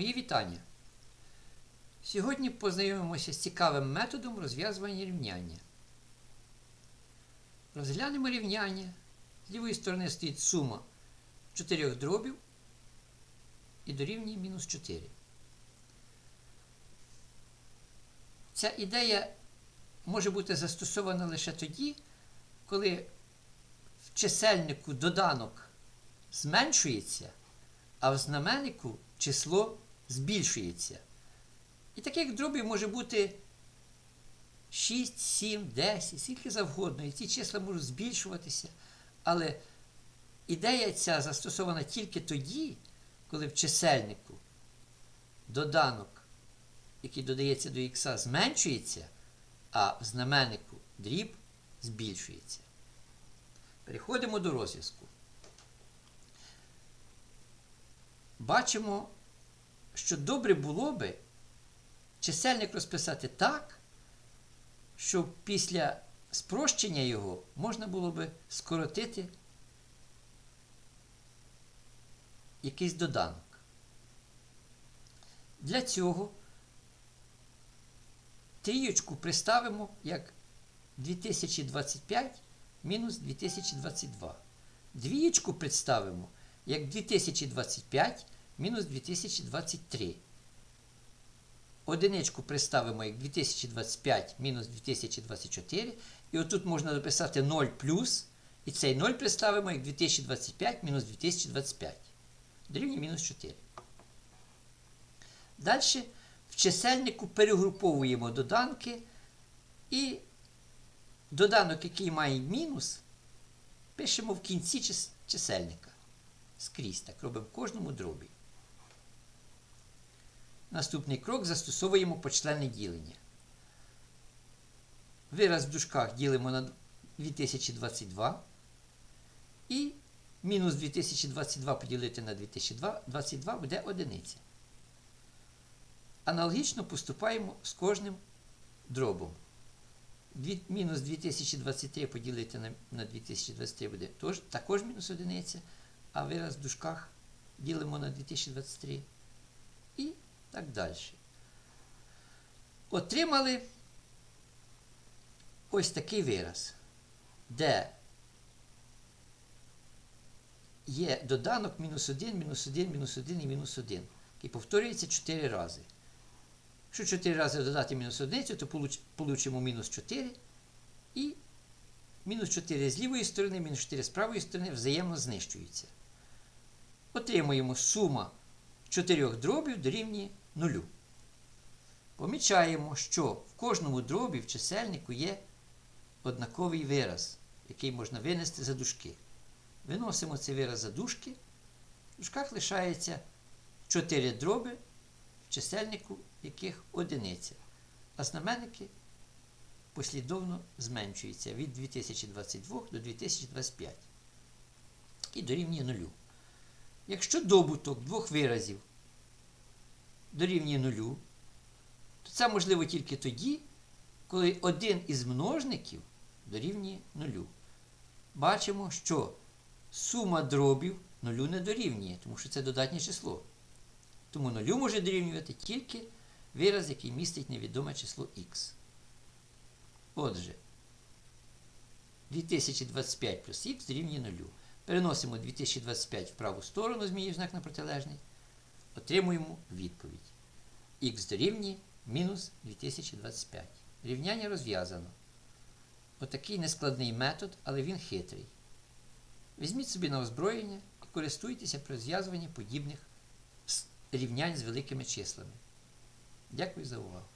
Мої вітання. Сьогодні познайомимося з цікавим методом розв'язування рівняння. Розглянемо рівняння. З лівої сторони стоїть сума 4 дробів і дорівнює мінус 4. Ця ідея може бути застосована лише тоді, коли в чисельнику доданок зменшується, а в знаменнику число збільшується. І таких дробів може бути 6, 7, 10, скільки завгодно. І ці числа можуть збільшуватися. Але ідея ця застосована тільки тоді, коли в чисельнику доданок, який додається до х, зменшується, а в знаменнику дріб збільшується. Переходимо до розв'язку. Бачимо, що добре було би чисельник розписати так, щоб після спрощення його можна було би скоротити якийсь доданок. Для цього трієчку приставимо як 2025 мінус 2022. Двієчку представимо як 2025 мінус 2023. Одиничку представимо як 2025 мінус 2024. І отут можна дописати 0 плюс. І цей 0 представимо як 2025 мінус 2025. Дорівнює мінус 4. Далі в чисельнику перегруповуємо доданки. І доданок, який має мінус, пишемо в кінці чисельника. Скрізь так робимо в кожному дробі. Наступний крок застосовуємо почленне ділення. Вираз в дужках ділимо на 2022. І мінус 2022 поділити на 2022 буде одиниця. Аналогічно поступаємо з кожним дробом. Мінус 2023 поділити на, на 2023 буде також мінус одиниця, а вираз в дужках ділимо на 2023 і так далі. Отримали ось такий вираз, де є доданок мінус 1, мінус 1, мінус 1 і мінус 1, який повторюється 4 рази. Якщо 4 рази додати мінус 1, то получимо мінус 4 і мінус 4 з лівої сторони, мінус 4 з правої сторони взаємно знищуються. Отримуємо сума 4 дробів дорівнює 0. Помічаємо, що в кожному дробі в чисельнику є однаковий вираз, який можна винести за дужки. Виносимо цей вираз за дужки. В дужках лишається 4 дроби, в чисельнику яких одиниця. А знаменники послідовно зменшуються від 2022 до 2025 і дорівнює нулю. Якщо добуток двох виразів дорівнює нулю, то це можливо тільки тоді, коли один із множників дорівнює нулю. Бачимо, що сума дробів нулю не дорівнює, тому що це додатнє число. Тому нулю може дорівнювати тільки вираз, який містить невідоме число х. Отже, 2025 плюс х дорівнює нулю. Переносимо 2025 в праву сторону, змінюємо знак на протилежний. Отримуємо відповідь. Х дорівнює мінус 2025. Рівняння розв'язано. Отакий нескладний метод, але він хитрий. Візьміть собі на озброєння і користуйтеся при розв'язуванні подібних рівнянь з великими числами. Дякую за увагу.